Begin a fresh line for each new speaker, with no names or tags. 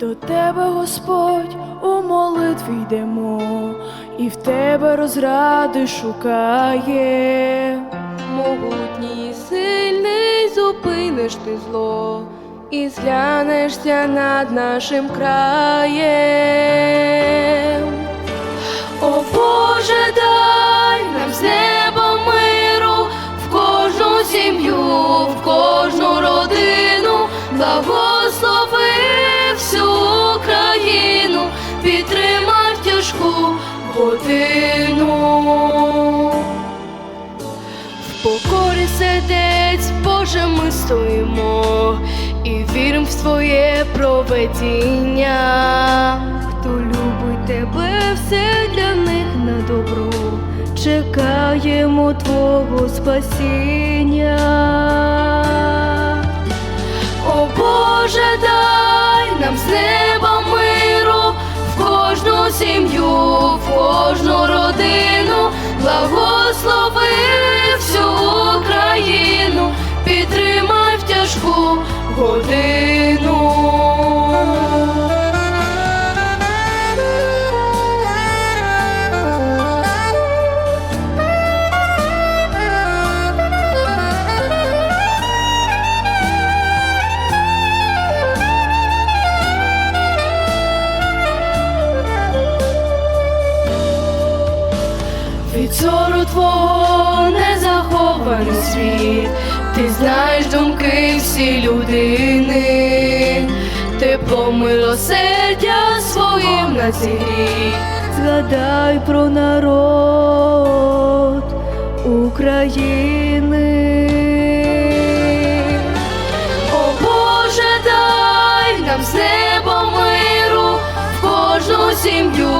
До тебе, Господь, у молитві йдемо, і в тебе розради шукає.
Могутній, сильний, зупиниш ти зло і зглянешся над нашим краєм. О Боже, годину. В покорі сердець, Боже, ми стоїмо і віримо в своє проведіння. Хто любить тебе, все для них на добро. Чекаємо Твого спасіння. О Боже, дай нам з неба миру в кожну сім'ю, родину, Від зору твого не захований світ, ти знаєш думки всі людини, тепло милосердя своїм на цей.
Згадай про народ України.
О Боже, дай нам з неба миру в кожну сім'ю,